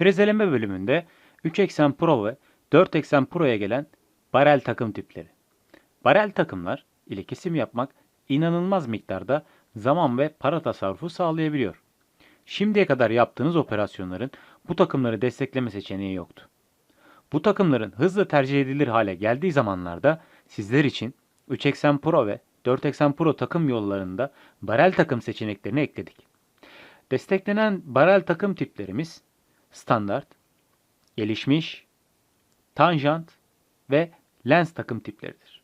Frezeleme bölümünde 3 eksen Pro ve 4 eksen Pro'ya gelen barel takım tipleri. Barel takımlar ile kesim yapmak inanılmaz miktarda zaman ve para tasarrufu sağlayabiliyor. Şimdiye kadar yaptığınız operasyonların bu takımları destekleme seçeneği yoktu. Bu takımların hızla tercih edilir hale geldiği zamanlarda sizler için 3 eksen Pro ve 4 eksen Pro takım yollarında barel takım seçeneklerini ekledik. Desteklenen barel takım tiplerimiz standart, gelişmiş, tanjant ve lens takım tipleridir.